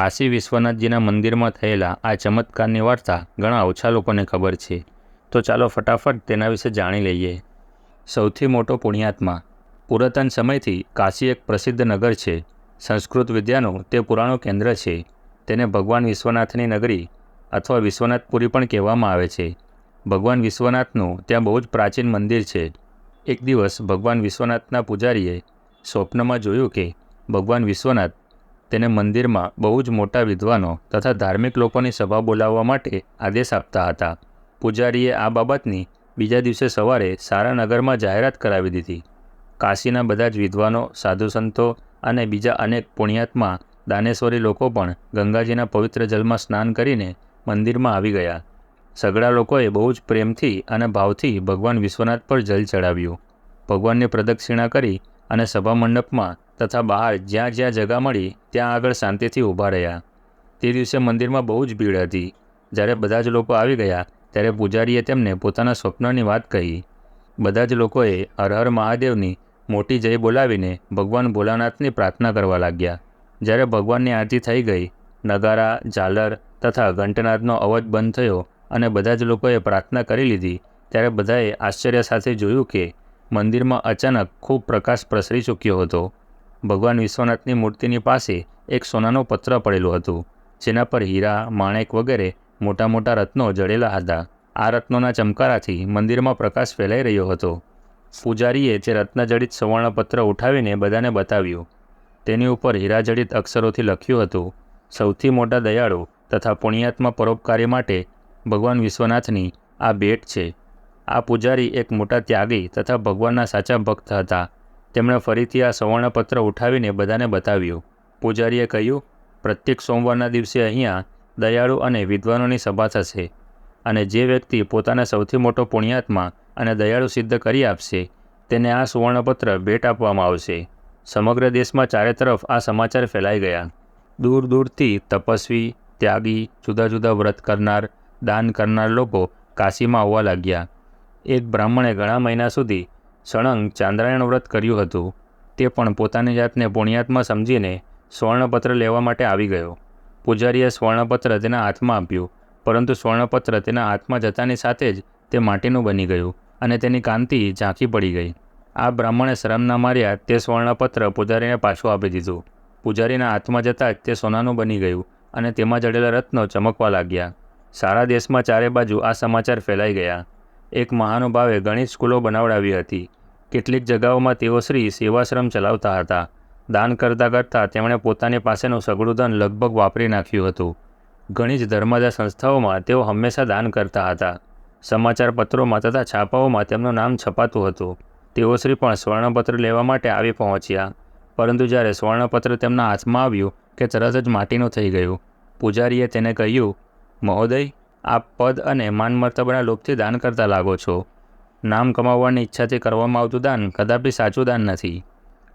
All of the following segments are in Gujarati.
કાશી વિશ્વનાથજીના મંદિરમાં થયેલા આ ચમત્કારની વાર્તા ઘણા ઓછા લોકોને ખબર છે. તો ચાલો ફટાફટ તેના વિશે જાણી લઈએ. સૌથી મોટો પુણ્યાત્મા. પુરાતન સમયથી કાશી એક પ્રસિદ્ધ નગર છે. સંસ્કૃત વિદ્યાનું તે પુરાણું કેન્દ્ર છે. તેને ભગવાન વિશ્વનાથની નગરી અથવા વિશ્વનાથપુરી પણ કહેવામાં આવે છે. ભગવાન વિશ્વનાથનું ત્યાં બહુ જ પ્રાચીન મંદિર છે. એક દિવસ ભગવાન વિશ્વનાથના પૂજારીએ સ્વપ્નમાં જોયું કે ભગવાન વિશ્વનાથ તેને મંદિરમાં બહુ જ મોટા વિદ્વાનો તથા ધાર્મિક લોકોની સભા બોલાવવા માટે આદેશ આપતા હતા. પૂજારીએ આ બાબતની બીજા દિવસે સવારે સારા નગરમાં જાહેરાત કરાવી દીધી. કાશીના બધા જ વિદ્વાનો, સાધુ સંતો અને બીજા અનેક પુણ્યાત્મા, દાનેશ્વરી લોકો પણ ગંગાજીના પવિત્ર જલમાં સ્નાન કરીને મંદિરમાં આવી ગયા. સગડા લોકોએ બહુ જ પ્રેમથી અને ભાવથી ભગવાન વિશ્વનાથ પર જલ ચડાવ્યું. ભગવાનની પ્રદક્ષિણા કરી અને સભા મંડપમાં તથા બહાર જ્યાં જ્યાં જગા મળી, ત્યાં આગળ શાંતિથી ઊભા રહ્યા. તે દિવસે મંદિરમાં બહુ જ ભીડ હતી. જ્યારે બધા જ લોકો આવી ગયા, ત્યારે પૂજારીએ તેમને પોતાના સ્વપ્નની વાત કહી. બધા જ લોકોએ હર મહાદેવની મોટી જય બોલાવીને ભગવાન ભોલાનાથની પ્રાર્થના કરવા લાગ્યા. જ્યારે ભગવાનની આરતી થઈ ગઈ, નગારા, ઝાલર તથા ઘંટનાદનો અવાજ બંધ થયો અને બધા જ લોકોએ પ્રાર્થના કરી લીધી, ત્યારે બધાએ આશ્ચર્ય સાથે જોયું કે મંદિરમાં અચાનક ખૂબ પ્રકાશ પ્રસરી ચૂક્યો હતો. ભગવાન વિશ્વનાથની મૂર્તિની પાસે એક સોનાનો પત્ર પડેલું હતું, જેના પર હીરા, માણેક વગેરે મોટા મોટા રત્નો જડેલા હતા. આ રત્નોના ચમકારાથી મંદિરમાં પ્રકાશ ફેલાઈ રહ્યો હતો. પૂજારીએ તે રત્નજડિત સુવર્ણપત્ર ઉઠાવીને બધાને બતાવ્યું, તેની ઉપર હીરાજડિત અક્ષરોથી લખ્યું હતું, સૌથી મોટા દયાળુ તથા પુણ્યાત્મા પરોપકારી માટે ભગવાન વિશ્વનાથની આ ભેટ છે. આ પૂજારી એક મોટા ત્યાગી તથા ભગવાનના સાચા ભક્ત હતા. તેમણે ફરીથી આ સુવર્ણપત્ર ઉઠાવીને બધાને બતાવ્યું. પૂજારીએ કહ્યું, પ્રત્યેક સોમવારના દિવસે અહીંયા દયાળુ અને વિદ્વાનોની સભા થશે અને જે વ્યક્તિ પોતાને સૌથી મોટો પુણ્યાત્મા અને દયાળુ સિદ્ધ કરી આપશે, તેને આ સુવર્ણપત્ર ભેટ આપવામાં આવશે. સમગ્ર દેશમાં ચારે તરફ આ સમાચાર ફેલાઈ ગયા. દૂર દૂરથી તપસ્વી, ત્યાગી, જુદા જુદા વ્રત કરનાર, દાન કરનાર લોકો કાશીમાં આવવા લાગ્યા. એક બ્રાહ્મણે ઘણા મહિના સુધી સળંગ ચાંદ્રાયણ વ્રત કર્યું હતું, તે પણ પોતાની જાતને પુણ્યાત્મા સમજીને સ્વર્ણપત્ર લેવા માટે આવી ગયો. પૂજારીએ સ્વર્ણપત્ર તેના હાથમાં આપ્યું, પરંતુ સ્વર્ણપત્ર તેના હાથમાં જતાની સાથે જ તે માટીનું બની ગયું અને તેની કાંતિ ઝાંખી પડી ગઈ. આ બ્રાહ્મણે શરમના માર્યા, તે સ્વર્ણપત્ર પૂજારીને પાછું આપી દીધું. પૂજારીના હાથમાં જતાં જ તે સોનાનું બની ગયું અને તેમાં જડેલા રત્નો ચમકવા લાગ્યા. સારા દેશમાં ચારે બાજુ આ સમાચાર ફેલાઈ ગયા. એક મહાનુભાવે ઘણી સ્કૂલો બનાવડાવી હતી. કેટલીક જગાઓમાં તેઓ શ્રી સેવાશ્રમ ચલાવતા હતા. દાન કરતાં કરતાં તેમણે પોતાની પાસેનું સગળું ધન લગભગ વાપરી નાખ્યું હતું. ઘણી જ ધર્મદા સંસ્થાઓમાં તેઓ હંમેશા દાન કરતા હતા. સમાચાર પત્રોમાં તથા છાપાઓમાં તેમનું નામ છપાતું હતું. તેઓ શ્રી પણ સ્વર્ણપત્ર લેવા માટે આવી પહોંચ્યા. પરંતુ જ્યારે સ્વર્ણપત્ર તેમના હાથમાં આવ્યું કે તરત જ માટીનું થઈ ગયું, પૂજારીએ તેને કહ્યું, મહોદય આપ પદ અને માન મર્તબાના લોભથી દાન કરતા લાગો છો. નામ કમાવવાની ઈચ્છાથી કરવામાં આવતું દાન કદાપી સાચું દાન નથી.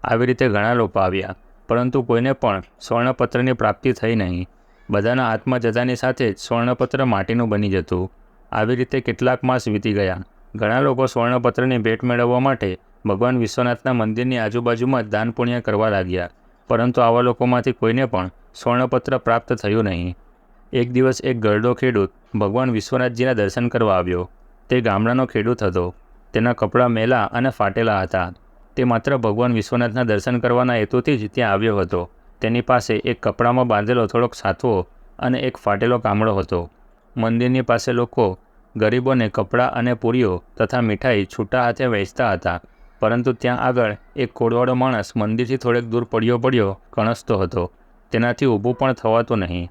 આવી રીતે ઘણા લોકો આવ્યા, પરંતુ કોઈને પણ સ્વર્ણપત્રની પ્રાપ્તિ થઈ નહીં. બધાના હાથમાં જતાની સાથે જ સ્વર્ણપત્ર માટીનું બની જતું. આવી રીતે કેટલાક માસ વીતી ગયા. ઘણા લોકો સ્વર્ણપત્રની ભેટ મેળવવા માટે ભગવાન વિશ્વનાથના મંદિરની આજુબાજુમાં જ દાન પુણ્ય કરવા લાગ્યા, પરંતુ આવા લોકોમાંથી કોઈને પણ સ્વર્ણપત્ર પ્રાપ્ત થયું નહીં. એક દિવસ એક ગરડો ખેડૂત ભગવાન વિશ્વનાથજીના દર્શન કરવા આવ્યો. તે ગામડાનો ખેડૂત હતો. તેના કપડાં મેલા અને ફાટેલા હતા. તે માત્ર ભગવાન વિશ્વનાથના દર્શન કરવાના હેતુથી જ ત્યાં આવ્યો હતો. તેની પાસે એક કપડામાં બાંધેલો થોડોક સાથવો અને એક ફાટેલો કામળો હતો. મંદિરની પાસે લોકો ગરીબોને કપડાં અને પૂરીઓ તથા મીઠાઈ છૂટા હાથે વહેંચતા હતા. પરંતુ ત્યાં આગળ એક કોડવાળો માણસ મંદિરથી થોડેક દૂર પડ્યો પડ્યો કણસતો હતો. તેનાથી ઊભું પણ થવાતું નહીં.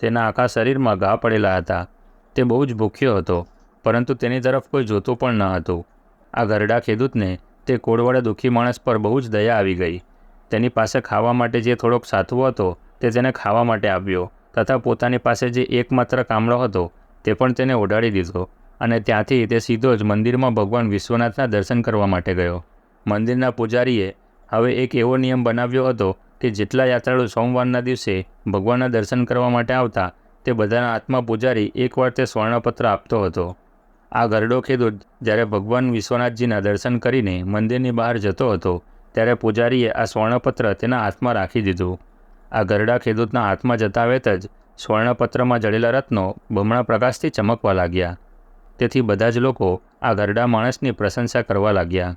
તેના આખા શરીરમાં ઘા પડેલા હતા. તે બહુ જ ભૂખ્યો હતો, પરંતુ તેની તરફ કોઈ જોતું પણ ન હતું. આ ઘરડા ખેડૂતને તે કોળવાળા દુઃખી માણસ પર બહુ જ દયા આવી ગઈ. તેની પાસે ખાવા માટે જે થોડોક સાથવો હતો, તે તેને ખાવા માટે આપ્યો તથા પોતાની પાસે જે એકમાત્ર કામળો હતો, તે પણ તેને ઓઢાડી દીધો, અને ત્યાંથી તે સીધો જ મંદિરમાં ભગવાન વિશ્વનાથના દર્શન કરવા માટે ગયો. મંદિરના પૂજારીએ હવે એક એવો નિયમ બનાવ્યો હતો કે જેટલા યાત્રાળુ સોમવારના દિવસે ભગવાનના દર્શન કરવા માટે આવતા, તે બધાના હાથમાં પૂજારી એકવાર તે સ્વર્ણપત્ર આપતો હતો. આ ગરડો ખેડૂત જ્યારે ભગવાન વિશ્વનાથજીના દર્શન કરીને મંદિરની બહાર જતો હતો, ત્યારે પૂજારીએ આ સ્વર્ણપત્ર તેના હાથમાં રાખી દીધું. આ ગરડા ખેડૂતના હાથમાં જતા વેત જ સ્વર્ણપત્રમાં જડેલા રત્નો બમણા પ્રકાશથી ચમકવા લાગ્યા. તેથી બધા જ લોકો આ ગરડા માણસની પ્રશંસા કરવા લાગ્યા.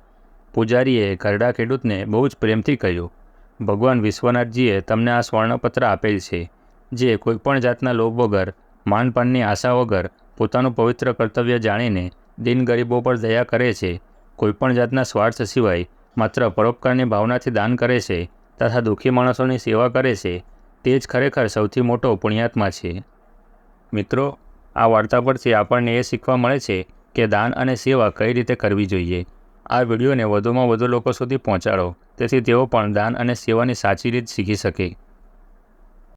પૂજારીએ ગરડા ખેડૂતને બહુ જ પ્રેમથી કહ્યું ભગવાન વિશ્વનાથજીએ તમને આ સ્વર્ણપત્ર આપેલ છે, જે કોઈપણ જાતના લોભ વગર, માનપાનની આશા વગર, પોતાનું પવિત્ર કર્તવ્ય જાણીને દિન ગરીબો પર દયા કરે છે, કોઈપણ જાતના સ્વાર્થ સિવાય માત્ર પરોપકારની ભાવનાથી દાન કરે છે, તથા દુઃખી માણસોની સેવા કરે છે, તે જ ખરેખર સૌથી મોટો પુણ્યાત્મા છે. મિત્રો, આ વાર્તા પરથી આપણને એ શીખવા મળે છે કે દાન અને સેવા કઈ રીતે કરવી જોઈએ. આ વિડીયોને વધુમાં વધુ લોકો સુધી પહોંચાડો. તેથી તેઓ પણ દાન અને સેવાની સાચી રીત શીખી શકે.